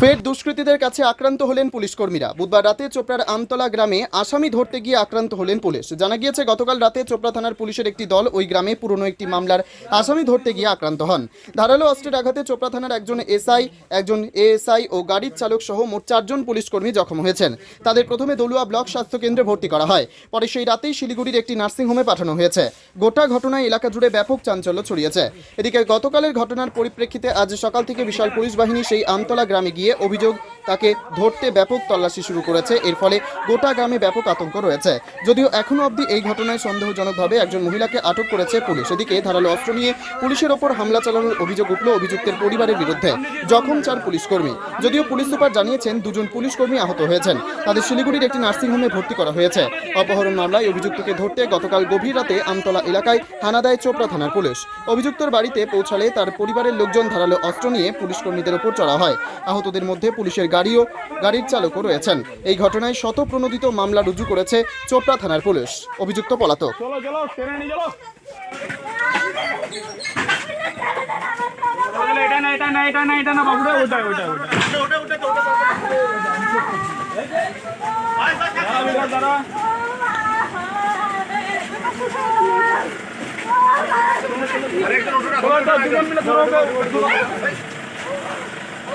ফের দুষ্কৃতীদের কাছে আক্রান্ত হলেন পুলিশ কর্মীরা বুধবার রাতে চোপড়ার আমতলা গ্রামে আসামি ধরতে গিয়ে আক্রান্ত হলেন পুলিশ। জানা গিয়েছে, গতকাল রাতে চোপড়া থানার পুলিশের একটি দল ওই গ্রামে পুরনো একটি মামলার আসামি ধরতে গিয়ে আক্রান্ত হন। ধারালো অস্ত্রের আঘাতে চোপড়া থানার একজন এসআই, একজন এএসআই ও গাড়ির চালক সহ মোট চারজন পুলিশ কর্মী জখম হয়েছেন। তাদের প্রথমে দলুয়া ব্লক স্বাস্থ্য কেন্দ্রে ভর্তি করা হয়। পরে সেই রাতেই শিলিগুড়ির একটি নার্সিংহোমে পাঠানো হয়েছে। গোটা ঘটনায় এলাকা জুড়ে ব্যাপক চাঞ্চল্য ছড়িয়েছে। এদিকে গতকালের ঘটনার পরিপ্রেক্ষিতে আজ সকাল থেকে বিশাল পুলিশ বাহিনী সেই আমতলা গ্রামে গিয়ে অভিযোগ তাকে ধরতে ব্যাপক তল্লাশি শুরু করেছে। এর ফলে গোটা গ্রামে ব্যাপক আতঙ্ক রয়েছে। যদিও এখনও অবধি এই ঘটনায় সন্দেহজনকভাবে একজন মহিলাকে আটক করেছে পুলিশ। এদিকে ধারালো অস্ত্র নিয়ে পুলিশের ওপর হামলা চালানোর অভিযোগ উঠল অভিযুক্তের পরিবারের বিরুদ্ধে। জখম চার পুলিশ কর্মী। যদিও পুলিশ সুপার জানিয়েছেন দুজন পুলিশ কর্মী আহত হয়েছেন। তাদের শিলিগুড়ির একটি নার্সিংহোমে ভর্তি করা হয়েছে। অপহরণ মামলায় অভিযুক্তকে ধরতে গতকাল গভীর রাতে আমতলা এলাকায় হানা দেয় চোপড়া থানার পুলিশ। অভিযুক্তর বাড়িতে পৌঁছালে তার পরিবারের লোকজন ধারালো অস্ত্র নিয়ে পুলিশ কর্মীদের ওপর চড়া হয়। আহতদের মধ্যে পুলিশের গাড়িও গাড়ির চালকও রয়েছেন। এই ঘটনায় শতপ্রণোদিত মামলা রুজু করেছে চোপড়া থানার পুলিশ। অভিযুক্ত পলাতক। চলো চলো ট্রেনে নিয়ে চলো। চলো, এটা না এটা না এটা না এটা না বাবুরা ওটা দাঁড়া মিলে ধরো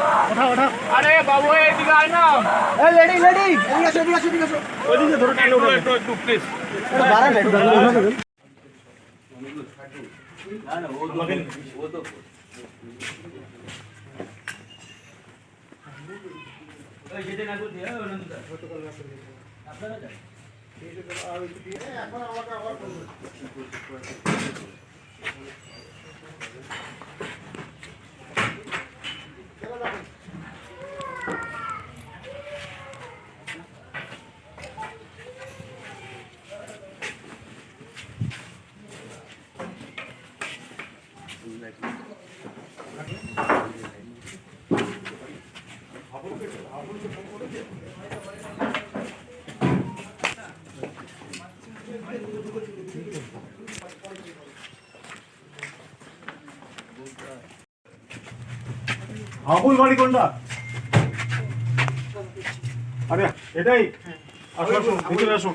ওকে, ধরো। আরে বাবু এইদিকে আয় না। Lady lady. এদিকে আসো এদিকে আসো এদিকে আসো। ওইদিকে ধরো টাইলো একটু একটু প্লিজ দাঁড়ান একটু দাঁড়ান আবুল বাড়ি কোনটা? আরে এটাই। আসো আসো ভিতরে আসো।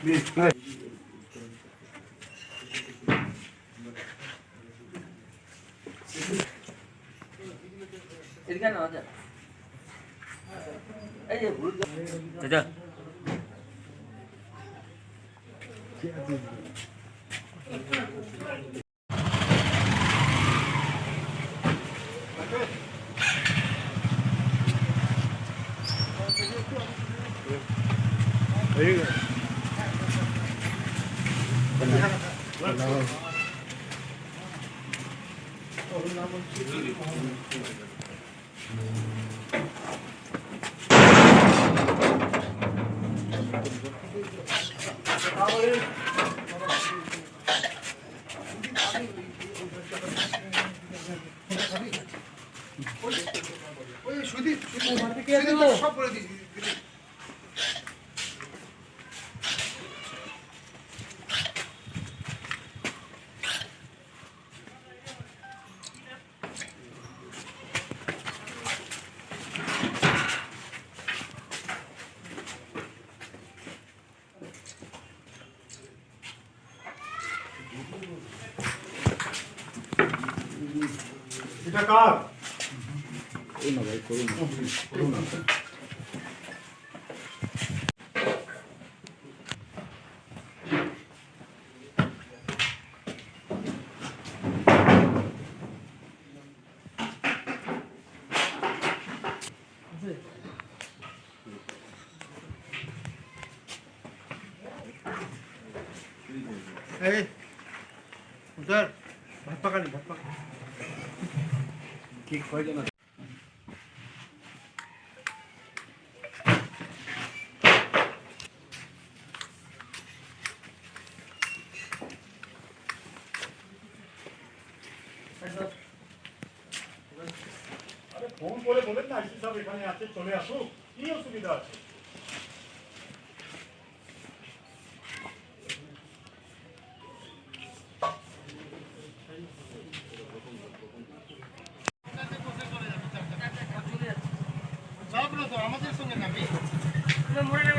প্লিজ এদিকে না যা এই এটা কার? এই উদার ভাত পাকানি ভাত পাকা। ঠিক হয়ে না আরে ফোন করে বলেন না আইসি সাহেব এখানে আছে চলে আসুক কি অসুবিধা আছে আমাদের সঙ্গে নামি মরে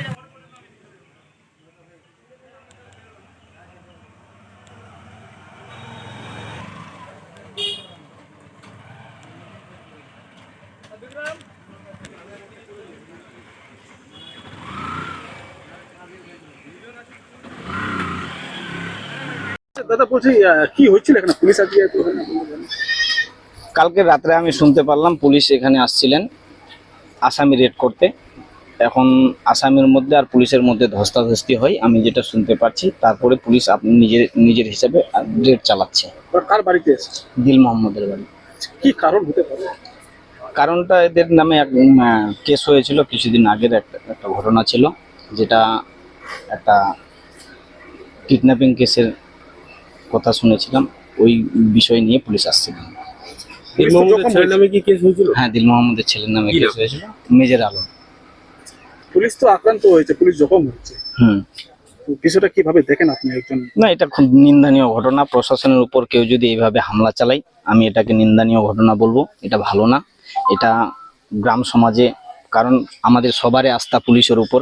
দাদা বলছি কি হচ্ছিল এখানে? পুলিশ আজকে কালকে রাত্রে আমি শুনতে পারলাম পুলিশ এখানে আসছিলেন আসামি রেড করতে। এখন আসামির মধ্যে আর পুলিশের মধ্যে ধস্তাধস্তি হয় আমি যেটা শুনতে পাচ্ছি তারপরে পুলিশ আপনি নিজের নিজের হিসাবে রেড চালাচ্ছে। কার বাড়িতে দিল মোহাম্মদের বাড়ি। কি কারণ হতে পারে? কারণটা এদের নামে এক কেস হয়েছিল কিছুদিন আগের একটা একটা ঘটনা ছিল যেটা একটা কিডন্যাপিং কেসের কথা শুনেছিলাম ওই বিষয় নিয়ে পুলিশ আসছিল। পুলিশ তো জখম হয়েছে। কি কেস হয়েছিল? হ্যাঁ দিল মোহাম্মদের ছেলের নামে কেস হয়েছিল। মেজর আলম। পুলিশ তো আক্রান্ত হয়েছে পুলিশ জখম হয়েছে। হুম। বিষয়টা কীভাবে দেখেন আপনি একজন? না এটা খুব নিন্দনীয় ঘটনা। প্রশাসনের উপর কেউ যদি এইভাবে হামলা চালায় আমি এটাকে নিন্দনীয় ঘটনা বলব। এটা ভালো না। এটা গ্রাম সমাজে কারণ আমাদের সবারই আস্থা পুলিশের উপর।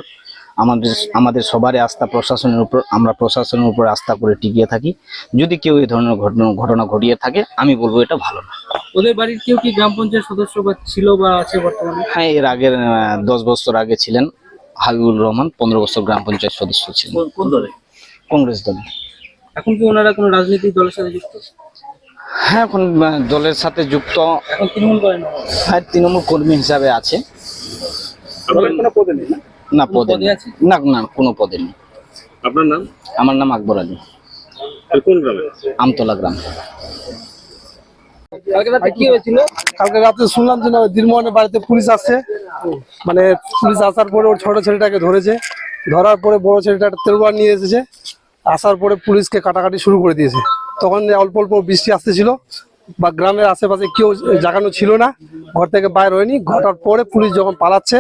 আমাদের আমাদের সবারই আস্থা প্রশাসনের উপর আমরা প্রশাসনের উপর আস্থা করে টিকিয়ে থাকি। যদি কেউ এই ধরনের ঘটনা ঘটনা ঘটিয়ে থাকে আমি বলব এটা ভালো না। ওদের বাড়ির কেউ কি গ্রাম পঞ্চায়েত সদস্য বা ছিল বা আছে বর্তমানে? হ্যাঁ এর আগের দশ বছর আগে ছিলেন হাবিবুর রহমান পনেরো বছর গ্রাম পঞ্চায়েত সদস্য ছিলেন। কোন- কোন দলে? কংগ্রেস দলে। এখন কি ওনারা কোনো রাজনৈতিক দলের সাথে যুক্ত? হ্যাঁ এখন দলের সাথে যুক্ত তৃণমূল করেন হ্যাঁ তৃণমূল কর্মী হিসাবে আছে। কোনো পদে নেই না পদে? না না কোনো পদে নেই। আপনার নাম? আমার নাম আকবর আলী। কোন গ্রামে? আমতলা গ্রাম। কালকে রাতে কি হয়েছিল? কালকে রাত্রে শুনলাম যে বাড়িতে পুলিশ আসছে। মানে পুলিশ আসার পরে ওর ছোট ছেলেটাকে ধরেছে। ধরার পরে বড় ছেলেটা একটা তেরোবার নিয়ে এসেছে। আসার পরে পুলিশকে কাটাকাটি শুরু করে দিয়েছে। তখন অল্প অল্প বৃষ্টি আসতেছিল। বা গ্রামের আশেপাশে কেউ জাগানো ছিল না ঘর থেকে বাইর হয়নি। ঘটার পরে পুলিশ যখন পালাচ্ছে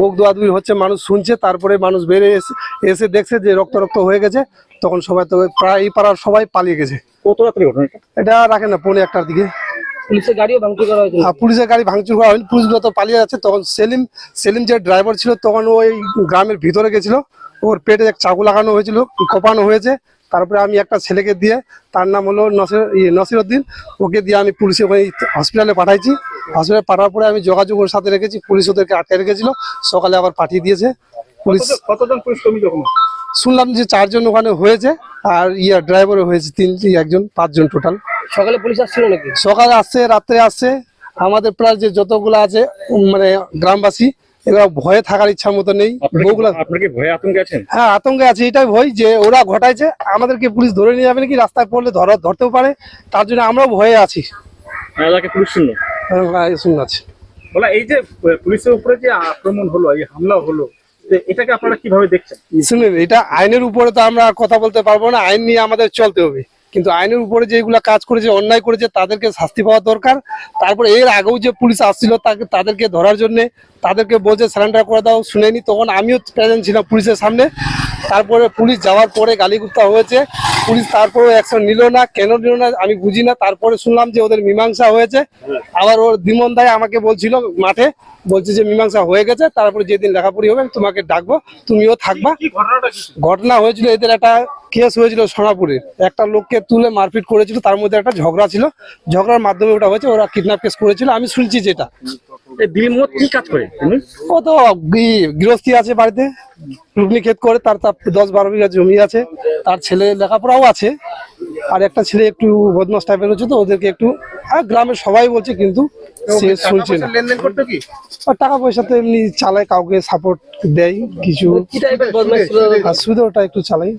গোক দোয়াদুই হচ্ছে মানুষ শুনছে তারপরে মানুষ বেড়ে এসে এসে দেখছে যে রক্ত রক্ত হয়ে গেছে তখন সবাই তো প্রায় এই পাড়ার সবাই পালিয়ে গেছে। কত রাত্রে ঘটনাটা এটা? রাখে না পৌনে একটার দিকে। পুলিশের গাড়িও ভাঙচুর করা হয়েছিল। পুলিশের গাড়ি ভাঙচুর করা হয়নি পুলিশগুলো তো পালিয়ে যাচ্ছে তখন সেলিম সেলিম যে ড্রাইভার ছিল তখন ওই গ্রামের ভিতরে গেছিল। ওর পেটে এক চাকু লাগানো হয়েছিল কোপানো হয়েছে। তারপরে আমি একটা ছেলেকে দিয়ে তার নাম হলো নসির ইয়ে নসির উদ্দিন ওকে দিয়ে আমি পুলিশে ওখানে হসপিটালে পাঠাইছি। হসপিটালে পাঠার পরে আমি যোগাযোগ ওর সাথে রেখেছি পুলিশ ওদেরকে আটকে রেখেছিল সকালে আবার পাঠিয়ে দিয়েছে। পুলিশ কতজন- পুলিশ কর্মী হয়েছে? শুনলাম যে চারজন ওখানে হয়েছে আর ইয়া ড্রাইভারও হয়েছে তিন একজন পাঁচজন টোটাল সকালে পুলিশ আসছিল নাকি? সকালে আসছে রাত্রে আসছে। আমাদের প্রায় যে যতগুলো আছে মানে গ্রামবাসী এগুলো ভয়ে থাকার ইচ্ছা মতো নেই। বউগুলা আপনার ভয়ে আতঙ্কে আছেন? হ্যাঁ আতঙ্কে আছে এটাই ভয় যে ওরা ঘটাইছে আমাদেরকে পুলিশ ধরে নিয়ে যাবে নাকি? রাস্তায় পড়লে ধরা ধরতেও পারে। তার জন্য আমরাও ভয়ে আছি। এলাকায় পুলিশ শূন্য। আছে। বলা এই যে পুলিশের উপরে যে আক্রমণ হলো এই হামলা হলো এটাকে আপনারা কীভাবে দেখছেন? শুনুন এটা আইনের উপরে তো আমরা কথা বলতে পারব না আইন নিয়ে আমাদের চলতে হবে। কিন্তু আইনের উপরে যেগুলা কাজ করেছে অন্যায় করেছে তাদেরকে শাস্তি পাওয়া দরকার, তারপরে এর আগেও যে পুলিশ আসছিল তাকে, তাদেরকে ধরার জন্য, তাদেরকে বলছে সারেন্ডার করে দাও। শুনেনি, তখন আমিও প্রেজেন্ট ছিলাম পুলিশের সামনে। তারপরে পুলিশ যাওয়ার পরে গালিগুপ্তা হয়েছে। পুলিশ তারপরে অ্যাকশন নিল না। কেন নিল না আমি বুঝি না। তারপরে শুনলাম যে ওদের মীমাংসা হয়েছে। আবার ওর দিমন দায় আমাকে বলছিল মাঠে বলছে যে মীমাংসা হয়ে গেছে। তারপরে যেদিন লেখাপড়ি হবে তোমাকে ডাকবো। তুমিও থাকবা। ঘটনা হয়েছিল এদের একটা কেস হয়েছিল সোনাপুরে। একটা লোককে তুলে মারপিট করেছিল। তার মধ্যে একটা ঝগড়া ছিল। ঝগড়ার মাধ্যমে ওটা হয়েছে ওরা কিডন্যাপ কেস করেছিল। আমি শুনছি যেটা। দিলীপ মোহাম্মদ কি কাজ করে? ও তো গৃহস্থী আছে বাড়িতে। রুগনি ক্ষেত করে তার তার দশ বারো বিঘা জমি আছে। তার ছেলে লেখাপড়াও আছে। আর একটা ছেলে একটু বদমাস টাইপের হচ্ছে তো ওদেরকে একটু আর গ্রামের সবাই বলছে কিন্তু সে শুনছে না। টাকা পয়সা তো এমনি চালায় কাউকে সাপোর্ট দেয় কিছু। আর শুধু ওটা একটু চালাই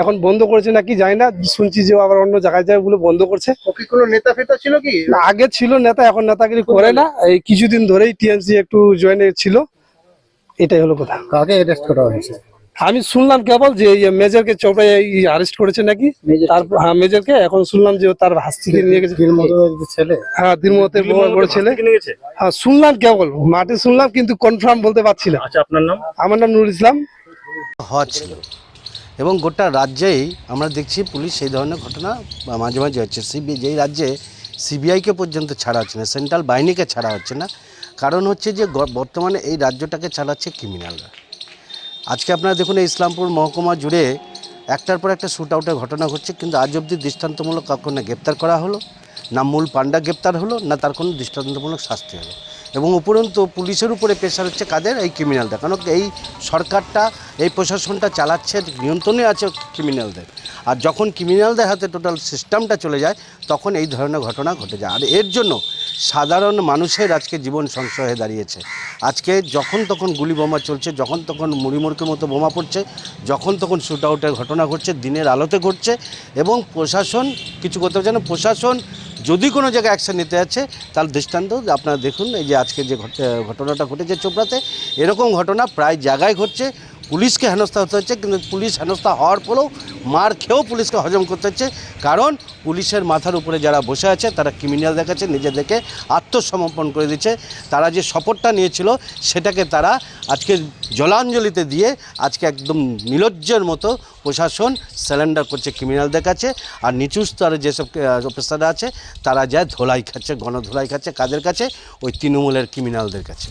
এখন বন্ধ করেছে নাকি জানি না শুনছি যে ও আবার অন্য জায়গায় যায় বলে বন্ধ করছে। কোনো নেতা ফেতা ছিল কি? না, আগে ছিল নেতা এখন নেতাগিরি করে না। এই কিছুদিন ধরেই টিএমসি একটু জয়েনে ছিল। এটাই হলো কথা। কাকে অ্যারেস্ট করা হয়েছে? আমি শুনলাম কেবল যে মেজরকে চোপড়ায় আরেস্ট করেছে নাকি? তারপর হ্যাঁ মেজরকে। এখন শুনলাম যে তার হাস্তিকে নিয়ে গেছে। ছেলে? হ্যাঁ দিনমতের বড় ছেলে। হ্যাঁ শুনলাম কেবল। মাঠে শুনলাম কিন্তু কনফার্ম বলতে পারছি না। আচ্ছা আপনার নাম? আমার নাম নুরুল ইসলাম। ছিল। এবং গোটা রাজ্যেই আমরা দেখছি পুলিশ সেই ধরনের ঘটনা মাঝে মাঝে হচ্ছে। সিবি, যেই রাজ্যে সিবিআইকে পর্যন্ত ছাড়া হচ্ছে না, সেন্ট্রাল বাহিনীকে ছাড়া হচ্ছে না। কারণ হচ্ছে যে বর্তমানে এই রাজ্যটাকে চালাচ্ছে ক্রিমিনালরা। আজকে আপনারা দেখুন এই ইসলামপুর মহকুমা জুড়ে একটার পর একটা শ্যুট আউটের ঘটনা ঘটছে, কিন্তু আজ অবধি দৃষ্টান্তমূলক কাউকে না গ্রেপ্তার করা হলো, না মূল পান্ডা গ্রেপ্তার হলো, না তার কোনো দৃষ্টান্তমূলক শাস্তি হলো। এবং উপরন্তু পুলিশের উপরে প্রেশার হচ্ছে কাদের? এই ক্রিমিনালদের কারণ এই সরকারটা, এই প্রশাসনটা চালাচ্ছে, নিয়ন্ত্রণে আছে ক্রিমিনালদের আর যখন ক্রিমিনালদের হাতে টোটাল সিস্টেমটা চলে যায়, তখন এই ধরনের ঘটনা ঘটে যায়। আর এর জন্য সাধারণ মানুষের আজকে জীবন সংশয় হয়ে দাঁড়িয়েছে। আজকে যখন তখন গুলি বোমা চলছে, যখন তখন মুড়িমুড়কির মতো বোমা পড়ছে, যখন তখন শ্যুট আউটের ঘটনা ঘটছে, দিনের আলোতে ঘটছে এবং প্রশাসন, কিছু করতে পারছে না, প্রশাসন যদি কোনো জায়গায় অ্যাকশন নিতে যাচ্ছে, তাহলে দৃষ্টান্ত আপনারা দেখুন, এই যে আজকে যে ঘট- ঘটনাটা ঘটেছে চোপড়াতে, এরকম ঘটনা প্রায় জায়গায় ঘটছে। পুলিশকে হেনস্থা হতে হচ্ছে, কিন্তু পুলিশ হেনস্থা হওয়ার পরেও মার খেয়েও পুলিশকে হজম করতে হচ্ছে। কারণ পুলিশের মাথার উপরে যারা বসে আছে, তারা ক্রিমিনাল দেখাচ্ছে, নিজেদেরকে আত্মসমর্পণ করে দিচ্ছে। তারা যে শপথটা নিয়েছিল, সেটাকে তারা আজকে জলাঞ্জলিতে দিয়ে আজকে একদম নিলজ্জের মতো প্রশাসন স্যালেন্ডার করছে ক্রিমিনালদের কাছে আর নিচু স্তরে যেসব অফিসাররা আছে, তারা যায় ধোলাই খাচ্ছে গণধোলাই খাচ্ছে কাদের কাছে? ওই তৃণমূলের ক্রিমিনালদের কাছে।